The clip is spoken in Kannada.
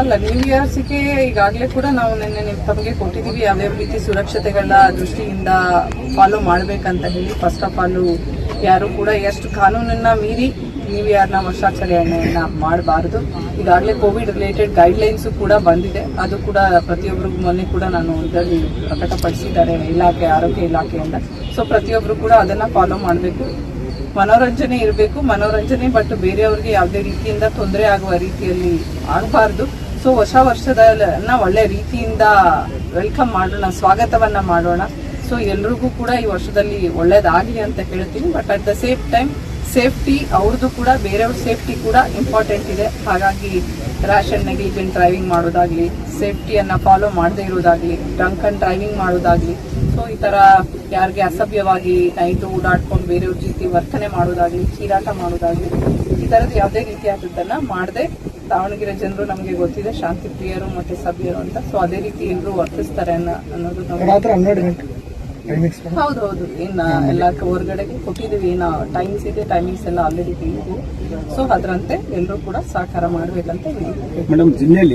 ಅಲ್ಲ ನ್ಯೂ ಇಯರ್ಸ್ಗೆ ಈಗಾಗಲೇ ಕೂಡ ನಾವು ನಿನ್ನೆ ನಿಮ್ಮ ತಮಗೆ ಕೊಟ್ಟಿದ್ದೀವಿ ಯಾವ್ಯಾವ ರೀತಿ ಸುರಕ್ಷತೆಗಳ ದೃಷ್ಟಿಯಿಂದ ಫಾಲೋ ಮಾಡಬೇಕಂತ ಹೇಳಿ. ಫಸ್ಟ್ ಆಫ್ ಆಲ್ ಯಾರು ಕೂಡ ಎಷ್ಟು ಕಾನೂನನ್ನ ಮೀರಿ ನ್ಯೂ ಇಯರ್ನ ವರ್ಷಾಚರಣೆಯನ್ನ ಮಾಡಬಾರದು. ಈಗಾಗಲೇ ಕೋವಿಡ್ ರಿಲೇಟೆಡ್ ಗೈಡ್ಲೈನ್ಸು ಕೂಡ ಬಂದಿದೆ. ಅದು ಕೂಡ ಪ್ರತಿಯೊಬ್ಬರಿಗೂ ಮೊನ್ನೆ ಕೂಡ ನಾನು ಇದರಲ್ಲಿ ಪ್ರಕಟಪಡಿಸಿದ್ದಾರೆ, ಇಲಾಖೆ, ಆರೋಗ್ಯ ಇಲಾಖೆಯಿಂದ. ಸೊ ಪ್ರತಿಯೊಬ್ಬರು ಕೂಡ ಅದನ್ನು ಫಾಲೋ ಮಾಡಬೇಕು. ಮನೋರಂಜನೆ ಇರಬೇಕು, ಮನೋರಂಜನೆ ಬಟ್ ಬೇರೆಯವ್ರಿಗೆ ಯಾವುದೇ ರೀತಿಯಿಂದ ತೊಂದರೆ ಆಗುವ ರೀತಿಯಲ್ಲಿ ಆಗಬಾರ್ದು. ಸೊ ಹೊಸ ವರ್ಷದನ್ನ ಒಳ್ಳೆ ರೀತಿಯಿಂದ ವೆಲ್ಕಮ್ ಮಾಡೋಣ, ಸ್ವಾಗತವನ್ನ ಮಾಡೋಣ. ಸೊ ಎಲ್ರಿಗೂ ಕೂಡ ಈ ವರ್ಷದಲ್ಲಿ ಒಳ್ಳೇದಾಗಲಿ ಅಂತ ಹೇಳ್ತೀನಿ but at the same time safety, ಅವ್ರದ್ದು ಕೂಡ, ಬೇರೆಯವ್ರ ಸೇಫ್ಟಿ ಕೂಡ ಇಂಪಾರ್ಟೆಂಟ್ ಇದೆ. ಹಾಗಾಗಿ ಅಂಡ್ ನೆಗ್ಲಿಜೆಂಟ್ ಡ್ರೈವಿಂಗ್ ಮಾಡೋದಾಗಲಿ ಸೇಫ್ಟಿಯನ್ನು ಫಾಲೋ ಮಾಡದೇ ಇರೋದಾಗಲಿ ಡ್ರಂಕ್ ಅಂಡ್ ಡ್ರೈವಿಂಗ್ ಮಾಡೋದಾಗಲಿ ಸೊ ಈ ಥರ ಯಾರಿಗೆ ಅಸಭ್ಯವಾಗಿ ನೈಟು ಓಡಾಡ್ಕೊಂಡು ಬೇರೆಯವ್ರ ಜೊತೆ ವರ್ತನೆ ಮಾಡೋದಾಗಲಿ, ಚೀರಾಟ ಮಾಡೋದಾಗಲಿ, ಈ ಥರದ್ದು ಯಾವುದೇ ರೀತಿಯಾದದ್ದನ್ನು ಮಾಡದೆ ದಾವಣಗೆರೆ ಜನರು ನಮಗೆ ಗೊತ್ತಿದೆ ಶಾಂತಿ ಪ್ರಿಯರು ಮತ್ತು ಸಭ್ಯರು ಅಂತ. ಸೊ ಅದೇ ರೀತಿ ಎಲ್ಲರೂ ವರ್ತಿಸ್ತಾರೆ ಅನ್ನೋ ಅನ್ನೋದು ನಮ್ಗೆ ರಾತ್ರಿ ಹನ್ನೆರಡು ಗಂಟೆ ಟೈಮಿಂಗ್ಸ್ ಹೌದು. ಹೌದು ಏನ್ ಎಲ್ಲ ಹೊರಗಡೆಗೆ ಕೊಟ್ಟಿದ್ದೀವಿ. ಏನ ಟೈಮ್ಸ್ ಇದೆ ಟೈಮಿಂಗ್ಸ್ ಎಲ್ಲ ಆಲ್ರೆಡಿ ತಿಳಿದಿದೆ ಸೊ ಅದರಂತೆ ಎಲ್ಲರೂ ಕೂಡ ಸಹಕಾರ ಮಾಡ್ಬೇಕಂತ ಮೇಡಮ್ ಜಿಲ್ಲೆಯಲ್ಲಿ